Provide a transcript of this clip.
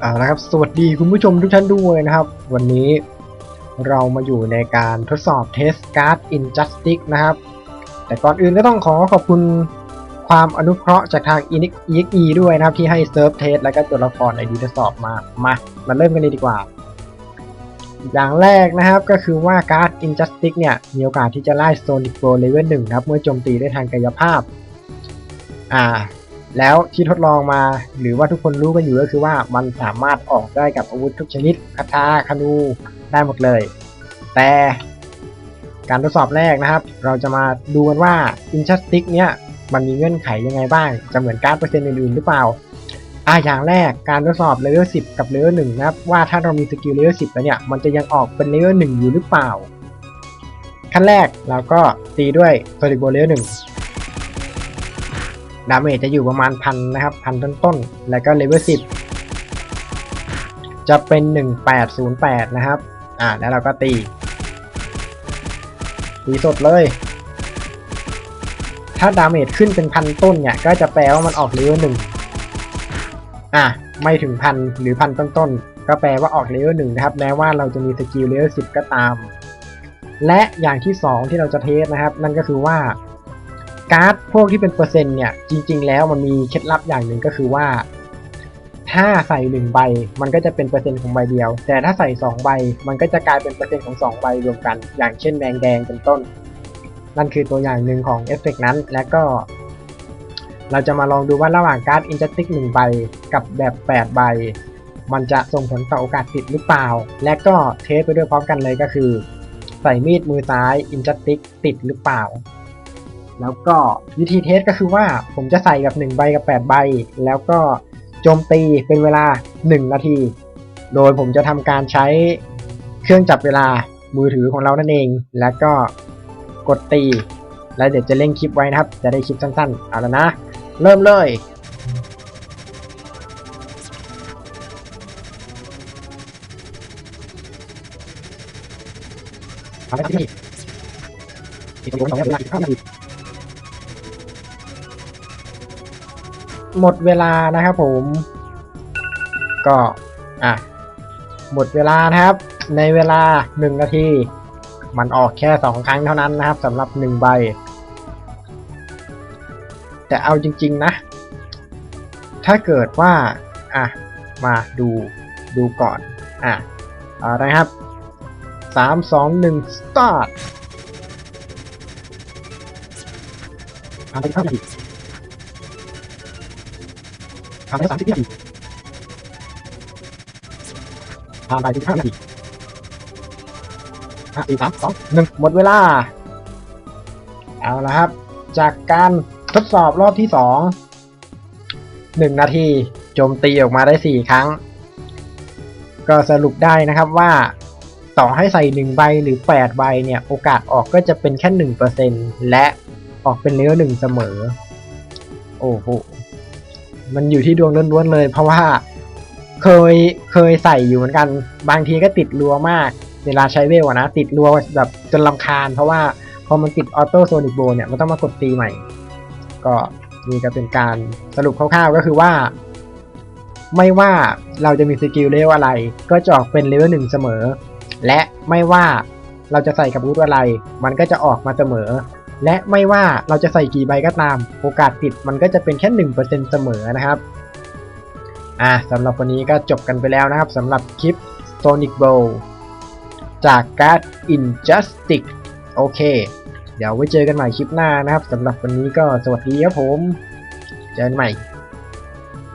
เอาละครับ สวัสดีคุณผู้ชมทุกท่านด้วยนะครับ วันนี้เรามาอยู่ในการทดสอบเทสการ์ด Injustice นะครับ แต่ก่อนอื่นก็ต้องขอขอบคุณความอนุเคราะห์จากทาง EXE ด้วยนะครับ ที่ให้เซิร์ฟเทสและก็ตัวละครในดีทดสอบมา มา มาเริ่มกันเลยดีกว่า อย่างแรกนะครับก็คือว่าการ์ด Injustice เนี่ย มีโอกาสที่จะไล่ Sonic Bow Level 1นะครับ เมื่อโจมตีด้วยทางกายภาพ อ่า แล้วที่ทดลองมาหรือว่าทุกคนรู้กันอยู่ก็คือว่ามันสามารถออกได้กับอาวุธทุกชนิดคาถาคานูได้หมดเลย แต่การทดสอบแรกนะครับ เราจะมาดูกันว่า i n c h a s t i c เนี่ยมันมีเงื่อนไขยังไงบ้าง จะเหมือนการเปอร์เซ็นต์อื่นๆหรือเปล่าอ่าอย่างแรกการทดสอบเลเวล10 กับเลเวล1นะครับว่าถ้าเรามีสกิลเลเวล10 แล้วเนี่ยมันจะยังออกเป็นเลเวล1อยู่หรือเปล่า ขั้นแรกเราก็ตีด้วยโซลิโบเลเวล1 ดาเมจจะอยู่ประมาณพันนะครับพันต้นๆ แล้วก็เลเวล10จะเป็น 1808 นะครับ อ่า แล้วเราก็ตี ตีสดเลย ถ้าดาเมจขึ้นเป็นพันต้นเนี่ย ก็จะแปลว่ามันออกเลเวลหนึ่งอะ ไม่ถึงพันหรือพันต้นๆ ก็แปลว่าออกเลเวลหนึ่งนะครับ แม้ว่าเราจะมีสกิลเลเวลสิบก็ตาม และอย่างที่สองที่เราจะเทสนะครับ นั่นก็คือว่า การ์ดพวกที่เป็นเปอร์เซ็นต์เนี่ยจริง ๆ แล้วมันมีเคล็ดลับอย่างหนึ่งก็คือว่า ถ้าใส่หนึ่งใบมันก็จะเป็นเปอร์เซ็นต์ของใบเดียว แต่ถ้าใส่สองใบมันก็จะกลายเป็นเปอร์เซ็นต์ของสองใบรวมกัน อย่างเช่นแดงแดงๆเป็นต้น นั่นคือตัวอย่างหนึ่งของเอฟเฟกต์นั้นและก็ เราจะมาลองดูว่าระหว่างการ์ดอินจัติกหนึ่งใบกับแบบแปดใบมันจะส่งผลต่อโอกาสติดหรือเปล่า และก็เทสไปด้วยพร้อมกันเลยก็คือ ใส่มีดมือซ้ายอินจัติกติดหรือเปล่า แล้วก็วิธีเทสก็คือว่าผมจะใส่กับ 1 ใบกับ 8 ใบ แล้วก็โจมตีเป็นเวลา 1 นาที โดยผมจะทำการใช้เครื่องจับเวลามือถือของเรานั่นเอง แล้วก็กดตี แล้วเดี๋ยวจะเล่งคลิปไว้นะครับ จะได้คลิปสั้นๆ เอาล้วนะ เริ่มเลยเอาละที่อีกสองนาทีห้านาที หมดเวลานะครับผม ก็อะหมดเวลานะครับ ในเวลาหนึ่งนาที มันออกแค่สองครั้งเท่านั้นนะครับสำหรับหนึ่งใบ แต่เอาจริง ๆ นะ ถ้าเกิดว่า อะ มาดูดูก่อน อะเอาละครับสามสองหนึ่ง start ผ่านไปห้านาทีผ่านไปสามสิบนาทีผ่านไปสิบห้านาทีห้าสี่สามสองหนึ่งหมดเวลา เอาละครับ จากการทดสอบรอบที่สองหนึ่งนาทีโจมตีออกมาได้สี่ครั้ง ก็สรุปได้นะครับว่าต่อให้ใส่หนึ่งใบหรือแปดใบเนี่ย โอกาสออกก็จะเป็นแค่หนึ่งเปอร์เซ็นและออกเป็นเลเวลหนึ่งเสมอ โอ้โห มันอยู่ที่ดวงล้วนๆเลย เพราะว่าเคยเคยใส่อยู่เหมือนกัน บางทีก็ติดรัวมาก เวลาใช้เวลนะ ติดรัวแบบจนลำคาญ เพราะว่าพอมันติดออโต้โซนิกโบเนี่ยมันต้องมากดตีใหม่ ก็นี่ก็เป็นการสรุปคร่าวๆก็คือว่า ไม่ว่าเราจะมีสกิลเลเวลอะไร ก็จะออกเป็นเลเวลหนึ่งเสมอ และไม่ว่าเราจะใส่กับรูทอะไร มันก็จะออกมาเสมอ และไม่ว่าเราจะใส่กี่ใบก็ตาม โอกาสติดมันก็จะเป็นแค่หนึ่งเปอร์เซ็นเสมอนะครับ อ่าสำหรับวันนี้ก็จบกันไปแล้วนะครับสำหรับคลิป Sonic Bow จากการ์ด Injustice โอเค เดี๋ยวไว้เจอกันใหม่คลิปหน้านะครับสำหรับวันนี้ก็สวัสดีครับผม เจอกันใหม่